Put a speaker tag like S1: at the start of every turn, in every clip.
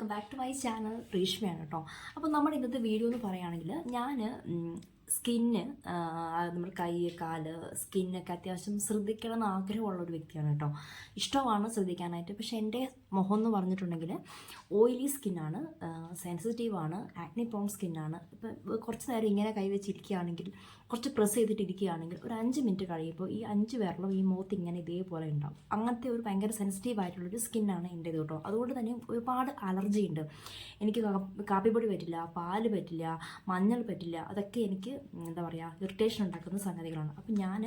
S1: Welcome back to my channel റീഷ്മയാണ് കേട്ടോ അപ്പോൾ നമ്മുടെ ഇന്നത്തെ വീഡിയോ എന്ന് പറയുകയാണെങ്കിൽ ഞാൻ സ്കിന്ന് നമ്മൾ കൈ കാൽ സ്കിന്നൊക്കെ അത്യാവശ്യം ശ്രദ്ധിക്കണം എന്ന് ആഗ്രഹമുള്ള ഒരു വ്യക്തിയാണ് കേട്ടോ. ഇഷ്ടമാണ് ശ്രദ്ധിക്കാനായിട്ട്. പക്ഷെ എന്റെ മുഖം എന്ന് പറഞ്ഞിട്ടുണ്ടെങ്കിൽ ഓയിലി സ്കിന്നാണ് സെൻസിറ്റീവാണ് ആക്നി പ്രോൺ സ്കിന്നാണ്. ഇപ്പം കുറച്ച് നേരം ഇങ്ങനെ കൈവച്ചിരിക്കുകയാണെങ്കിൽ കുറച്ച് പ്രസ് ചെയ്തിട്ടിരിക്കുകയാണെങ്കിൽ ഒരു അഞ്ച് മിനിറ്റ് കഴിയുമ്പോൾ ഈ അഞ്ച് വിരലും ഈ മുഖത്ത് ഇങ്ങനെ ഇതേപോലെ ഉണ്ടാവും. അങ്ങനത്തെ ഒരു ഭയങ്കര സെൻസിറ്റീവ് ആയിട്ടുള്ളൊരു സ്കിന്നാണ് എന്റെ കേട്ടോ. അതുകൊണ്ട് തന്നെ ഒരുപാട് അലർജി ഉണ്ട് എനിക്ക് കാപ്പിപ്പൊടി പറ്റില്ല പാൽ പറ്റില്ല മഞ്ഞൾ പറ്റില്ല അതൊക്കെ എനിക്ക് എന്താ പറയുക ഇറിറ്റേഷൻ ഉണ്ടാക്കുന്ന സംഗതികളാണ്. അപ്പം ഞാൻ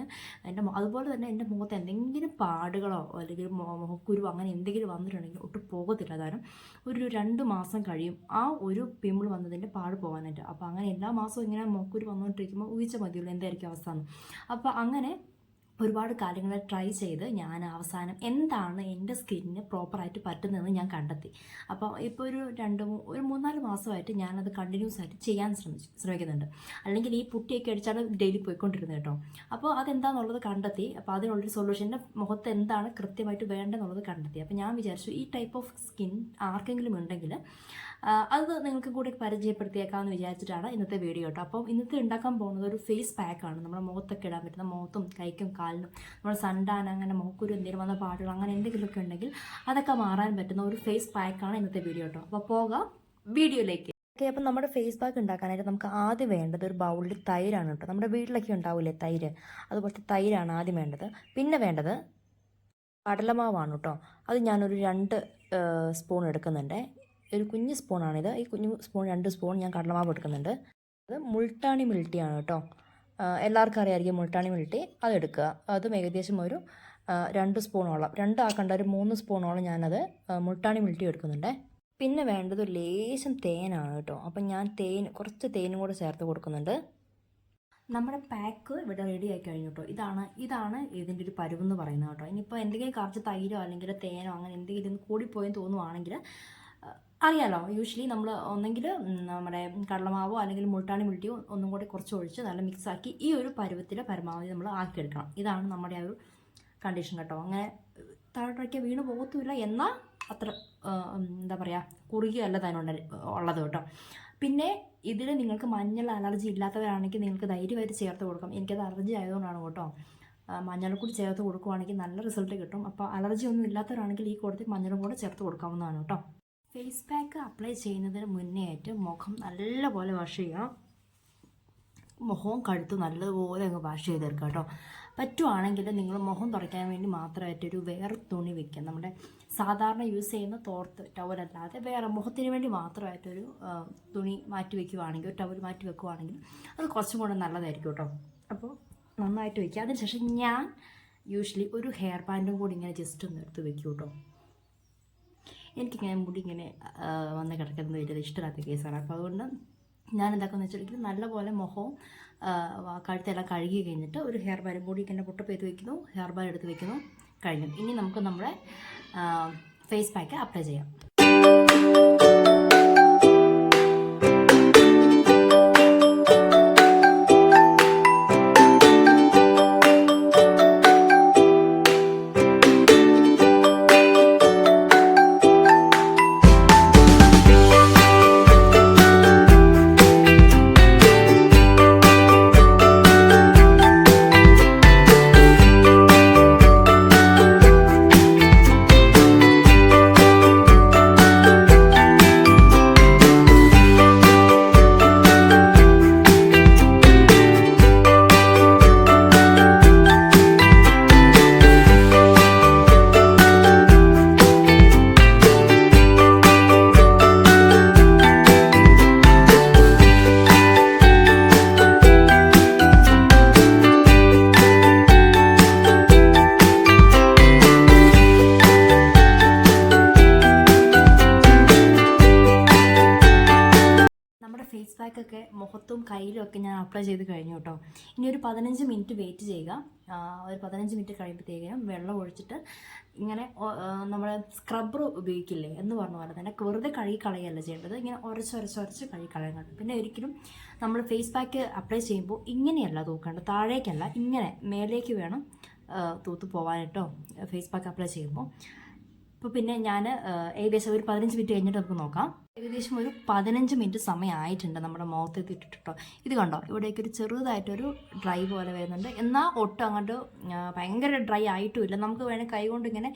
S1: എന്റെ അതുപോലെ തന്നെ എന്റെ മുഖത്ത് എന്തെങ്കിലും പാടുകളോ അല്ലെങ്കിൽ മുഖക്കുരുവോ അങ്ങനെ എന്തെങ്കിലും വന്നിട്ടുണ്ടെങ്കിൽ ഒട്ടും പോകത്തില്ല. കാരണം ഒരു രണ്ട് മാസം കഴിയും ആ ഒരു പിമ്പിൾ വന്നതിന്റെ പാട് പോകാനായിട്ട്. അപ്പോൾ അങ്ങനെ എല്ലാ മാസവും ഇങ്ങനെ മുഖക്കുരു വന്നുകൊണ്ടിരിക്കുമ്പോൾ ഊഹിച്ച മതിയുള്ളൂ എന്തായിരിക്കും അവസ്ഥ എന്ന് അപ്പോൾ അങ്ങനെ ഒരുപാട് കാര്യങ്ങൾ ട്രൈ ചെയ്ത് ഞാൻ അവസാനം എന്താണ് എന്റെ സ്കിന്നിന് പ്രോപ്പറായിട്ട് പറ്റുന്നതെന്ന് ഞാൻ കണ്ടെത്തി. അപ്പോൾ ഇപ്പോൾ ഒരു രണ്ട് ഒരു മൂന്നാൽ മാസമായിട്ട് ഞാനത് കണ്ടിന്യൂസ് ആയിട്ട് ചെയ്യാൻ ശ്രമിച്ചു ശ്രമിക്കുന്നുണ്ട്. അല്ലെങ്കിൽ ഈ പുട്ടിയൊക്കെ അടിച്ചാണ് ഡെയിലി പോയിക്കൊണ്ടിരുന്നത് കേട്ടോ. അപ്പോൾ അതെന്താണെന്നുള്ളത് കണ്ടെത്തി. അപ്പോൾ അതിനുള്ളൊരു സൊല്യൂഷൻ എന്റെ മുഖത്ത് എന്താണ് കൃത്യമായിട്ട് വേണ്ടതെന്നുള്ളത് കണ്ടെത്തി. അപ്പോൾ ഞാൻ വിചാരിച്ചു ഈ ടൈപ്പ് ഓഫ് സ്കിൻ ആർക്കെങ്കിലും ഉണ്ടെങ്കിൽ അത് നിങ്ങൾക്ക് കൂടി പരിചയപ്പെടുത്തിയേക്കാമെന്ന് വിചാരിച്ചിട്ടാണ് ഇന്നത്തെ വീഡിയോ കേട്ടോ. അപ്പം ഇന്നത്തെ ഉണ്ടാക്കാൻ പോകുന്നത് ഒരു ഫേസ് പാക്കാണ് നമ്മുടെ മുഖത്തൊക്കെ ഇടാൻ പറ്റുന്ന മുഖത്തും കൈക്കും കാലിനും നമ്മൾ സണ്ടാൻ അങ്ങനെ മൂക്കുരു എന്തെങ്കിലും വന്ന പാടുകൾ അങ്ങനെ എന്തെങ്കിലുമൊക്കെ ഉണ്ടെങ്കിൽ അതൊക്കെ മാറാൻ പറ്റുന്ന ഒരു ഫേസ് പാക്കാണ് ഇന്നത്തെ വീഡിയോ കേട്ടോ അപ്പോൾ പോകാം വീഡിയോയിലേക്ക്. ഓക്കെ അപ്പം നമ്മുടെ ഫേസ് പാക്ക് ഉണ്ടാക്കാനായിട്ട് നമുക്ക് ആദ്യം വേണ്ടത് ഒരു ബൗളിൽ തൈരാണ് കേട്ടോ. നമ്മുടെ വീട്ടിലൊക്കെ ഉണ്ടാവില്ലേ തൈര്? അതുപോലത്തെ തൈരാണ് ആദ്യം വേണ്ടത്. പിന്നെ വേണ്ടത് കടലമാവാണ് കേട്ടോ. അത് ഞാനൊരു രണ്ട് സ്പൂൺ എടുക്കുന്നുണ്ട്. ഒരു കുഞ്ഞ് സ്പൂണാണിത് ഈ കുഞ്ഞു സ്പൂൺ രണ്ട് സ്പൂൺ ഞാൻ കടലമാവ് എടുക്കുന്നുണ്ട്. അത് മുൾട്ടാണി മിൽട്ടിയാണ് കേട്ടോ. എല്ലാവർക്കും അറിയാമായിരിക്കും മുൾട്ടാണി മുരട്ടി അതെടുക്കുക. അതും ഏകദേശം ഒരു രണ്ട് സ്പൂണോളം. രണ്ടാക്കേണ്ട ഒരു മൂന്ന് സ്പൂണോളം ഞാനത് മുൾട്ടാണി മുരട്ടി എടുക്കുന്നുണ്ട്. പിന്നെ വേണ്ടത് ലേശം തേനാണ് കേട്ടോ. അപ്പം ഞാൻ തേൻ കുറച്ച് തേനും കൂടെ ചേർത്ത് കൊടുക്കുന്നുണ്ട്. നമ്മുടെ പാക്ക് ഇവിടെ റെഡി ആയി കഴിഞ്ഞു കേട്ടോ. ഇതാണ് ഇതാണ് ഇതിന്റെ ഒരു പരുവെന്ന് പറയുന്നത് കേട്ടോ. ഇനിയിപ്പോൾ എന്തെങ്കിലും കുറച്ച് തൈരോ അല്ലെങ്കിൽ തേനോ അങ്ങനെ എന്തെങ്കിലും കൂടിപ്പോയെന്ന് തോന്നുവാണെങ്കിൽ അറിയാലോ യൂഷ്വലി നമ്മൾ ഒന്നെങ്കിൽ നമ്മുടെ കടലമാവോ അല്ലെങ്കിൽ മുൾട്ടാണി മുൾട്ടിയോ ഒന്നും കൂടി കുറച്ച് ഒഴിച്ച് നല്ല മിക്സാക്കി ഈ ഒരു പരുവത്തിൽ പരമാവധി നമ്മൾ ആക്കിയെടുക്കണം. ഇതാണ് നമ്മുടെ ആ ഒരു കണ്ടീഷൻ കേട്ടോ. അങ്ങനെ താഴോട്ടൊക്കെ വീണ് പോകത്തുമില്ല എന്നാൽ അത്ര എന്താ പറയുക കുറുകിയല്ല തന്നെ ഉള്ളത് കേട്ടോ. പിന്നെ ഇതിൽ നിങ്ങൾക്ക് മഞ്ഞൾ അലർജി ഇല്ലാത്തവരാണെങ്കിൽ നിങ്ങൾക്ക് ധൈര്യമായിട്ട് ചേർത്ത് കൊടുക്കാം. എനിക്കത് അലർജി ആയതുകൊണ്ടാണ് കേട്ടോ. മഞ്ഞളും കൂടി ചേർത്ത് കൊടുക്കുവാണെങ്കിൽ നല്ല റിസൾട്ട് കിട്ടും. അപ്പോൾ അലർജി ഒന്നും ഇല്ലാത്തവരാണെങ്കിൽ ഈ കൂടത്തിൽ മഞ്ഞളും കൂടെ ചേർത്ത് കൊടുക്കാവുന്നതാണ് കേട്ടോ. ഫേസ് പാക്ക് അപ്ലൈ ചെയ്യുന്നതിന് മുന്നേ ആയിട്ട് മുഖം നല്ലപോലെ വാഷ് ചെയ്യണം മുഖവും കഴുത്തും നല്ലതുപോലെ അങ്ങ് വാഷ് ചെയ്തെടുക്കുക കേട്ടോ. പറ്റുവാണെങ്കിൽ നിങ്ങൾ മുഖം തുടയ്ക്കാൻ വേണ്ടി മാത്രമായിട്ട് ഒരു വേറെ തുണി വെക്കുക. നമ്മുടെ സാധാരണ യൂസ് ചെയ്യുന്ന തോർത്ത് ടവലല്ലാതെ വേറെ മുഖത്തിന് വേണ്ടി മാത്രമായിട്ടൊരു തുണി മാറ്റി വെക്കുവാണെങ്കിൽ ടവൽ മാറ്റി വെക്കുവാണെങ്കിൽ അത് കുറച്ചും കൂടെ നല്ലതായിരിക്കും കേട്ടോ. അപ്പോൾ നന്നായിട്ട് വയ്ക്കുക അതിനുശേഷം ഞാൻ യൂഷ്വലി ഒരു ഹെയർ ബാൻഡും കൂടി ഇങ്ങനെ ജസ്റ്റ് ഒന്ന് എടുത്ത് വെക്കും കേട്ടോ. എനിക്കിങ്ങനെ മുടി ഇങ്ങനെ വന്ന് കിടക്കുന്നത് വലിയ ഇഷ്ടമില്ലാത്ത കേസാണ്. അപ്പോൾ അതുകൊണ്ട് ഞാൻ എന്താക്കുന്നത് വെച്ചിട്ടുണ്ടെങ്കിൽ നല്ലപോലെ മുഖവും കഴുത്തെല്ലാം കഴുകി കഴിഞ്ഞിട്ട് ഒരു ഹെയർ ബാൻഡും മുടി ഇങ്ങനെ പൊട്ടപ്പ് ചെയ്ത് വെക്കുന്നു ഹെയർ ബാൻഡ് എടുത്ത് വെക്കുന്നു കഴിഞ്ഞു. ഇനി നമുക്ക് നമ്മുടെ ഫേസ് പാക്ക് അപ്ലൈ ചെയ്യാം. പാക്കൊക്കെ മുഖത്തും കയ്യിലും ഒക്കെ ഞാൻ അപ്ലൈ ചെയ്ത് കഴിഞ്ഞു കേട്ടോ ഇനി ഒരു പതിനഞ്ച് മിനിറ്റ് വെയിറ്റ് ചെയ്യുക. ഒരു പതിനഞ്ച് മിനിറ്റ് കഴിയുമ്പോഴത്തേക്കും വെള്ളം ഒഴിച്ചിട്ട് ഇങ്ങനെ നമ്മൾ സ്ക്രബ്ബർ ഉപയോഗിക്കില്ലേ എന്ന് പറഞ്ഞ പോലെ തന്നെ വെറുതെ കഴുകി കളയല്ല ചെയ്യേണ്ടത്. ഇങ്ങനെ ഉരച്ച് ഉരച്ച് ഉരച്ച് കഴുകി കളയണം പിന്നെ ഒരിക്കലും നമ്മൾ ഫേസ് പാക്ക് അപ്ലൈ ചെയ്യുമ്പോൾ ഇങ്ങനെയല്ല തൂക്കേണ്ടത്. താഴേക്കല്ല ഇങ്ങനെ മേലേക്ക് വേണം തൂത്ത് പോകാനായിട്ടോ ഫേസ് പാക്ക് അപ്ലൈ ചെയ്യുമ്പോൾ. അപ്പോൾ പിന്നെ ഞാൻ ഏകദേശം ഒരു പതിനഞ്ച് മിനിറ്റ് കഴിഞ്ഞിട്ട് നമുക്ക് നോക്കാം. ഏകദേശം ഒരു പതിനഞ്ച് മിനിറ്റ് സമയമായിട്ടുണ്ട് നമ്മുടെ മുഖത്ത് ഇട്ടിട്ടോ ഇത് കണ്ടോ? ഇവിടേക്ക് ഒരു ചെറുതായിട്ടൊരു ഡ്രൈ പോലെ വരുന്നുണ്ട്. എന്നാൽ ഒട്ടും അങ്ങോട്ട് ഭയങ്കര ഡ്രൈ ആയിട്ടുമില്ല. നമുക്ക് വേണേൽ കൈ കൊണ്ട് ഇങ്ങനെ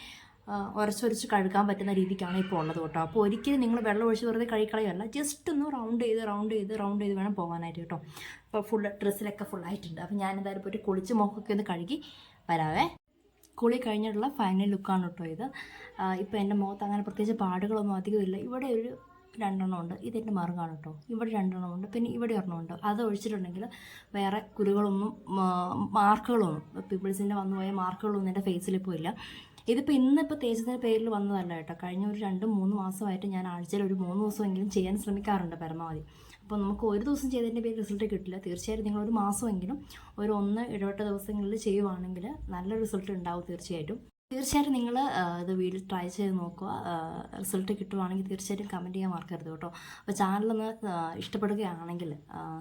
S1: ഉരച്ചൊരച്ച് കഴുകാൻ പറ്റുന്ന രീതിക്കാണ് ഇപ്പോൾ ഉള്ളത് കേട്ടോ. അപ്പോൾ ഒരിക്കലും നിങ്ങൾ വെള്ളം ഒഴിച്ച് വെറുതെ കഴിക്കളയല്ല ജസ്റ്റ് ഒന്ന് റൗണ്ട് ചെയ്ത് റൗണ്ട് ചെയ്ത് റൗണ്ട് ചെയ്ത് വേണം പോകാനായിട്ട് കേട്ടോ. അപ്പോൾ ഫുൾ ഡ്രസ്സിലൊക്കെ ഫുൾ ആയിട്ടുണ്ട്. അപ്പോൾ ഞാൻ എന്തായാലും പോയിട്ട് കുളിച്ച് മുഖമൊക്കെ ഒന്ന് കഴുകി വരാവേ. കുളി കഴിഞ്ഞിട്ടുള്ള ഫൈനൽ ലുക്കാണ് കേട്ടോ ഇത്. ഇപ്പോൾ എന്റെ മുഖത്ത് അങ്ങനെ പ്രത്യേകിച്ച് പാടുകളൊന്നും അധികം ഇല്ല. ഇവിടെ ഒരു രണ്ടെണ്ണം ഉണ്ട്. ഇതെന്റെ മറുകാണ് കേട്ടോ. ഇവിടെ രണ്ടെണ്ണം ഉണ്ട്. പിന്നെ ഇവിടെ ഒരെണ്ണം ഉണ്ട്. അത് ഒഴിച്ചിട്ടുണ്ടെങ്കിൽ വേറെ കുരുകളൊന്നും മാർക്കുകളൊന്നും പിമ്പിൾസിന്റെ വന്നു പോയ മാർക്കുകളൊന്നും എന്റെ ഫേസിൽ ഇപ്പോൾ ഇല്ല. ഇതിപ്പോൾ ഇന്നിപ്പോൾ തേജസിന്റെ പേരിൽ വന്നതല്ല കേട്ടോ. കഴിഞ്ഞ ഒരു രണ്ട് മൂന്ന് മാസമായിട്ട് ഞാൻ ആഴ്ചയിൽ ഒരു മൂന്ന് ദിവസമെങ്കിലും ചെയ്യാൻ ശ്രമിക്കാറുണ്ട് പരമാവധി. അപ്പോൾ നമുക്ക് ഒരു ദിവസം ചെയ്തതിന്റെ പേര് റിസൾട്ട് കിട്ടില്ല. തീർച്ചയായിട്ടും നിങ്ങൾ ഒരു മാസമെങ്കിലും ഒരു ഒന്ന് ഇടവട്ട ദിവസങ്ങളിൽ ചെയ്യുവാണെങ്കിൽ നല്ല റിസൾട്ട് ഉണ്ടാവും തീർച്ചയായിട്ടും. തീർച്ചയായിട്ടും നിങ്ങൾ ഇത് വീട്ടിൽ ട്രൈ ചെയ്ത് നോക്കുക. റിസൾട്ട് കിട്ടുവാണെങ്കിൽ തീർച്ചയായിട്ടും കമന്റ് ചെയ്യാൻ മറക്കരുത് കേട്ടോ. അപ്പോൾ ചാനലൊന്ന് ഇഷ്ടപ്പെടുകയാണെങ്കിൽ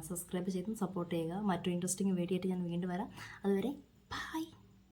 S1: സബ്സ്ക്രൈബ് ചെയ്തും സപ്പോർട്ട് ചെയ്യുക. മറ്റു ഇൻട്രസ്റ്റിംഗ് വീഡിയോ ആയിട്ട് ഞാൻ വീണ്ടും വരാം. അതുവരെ ബൈ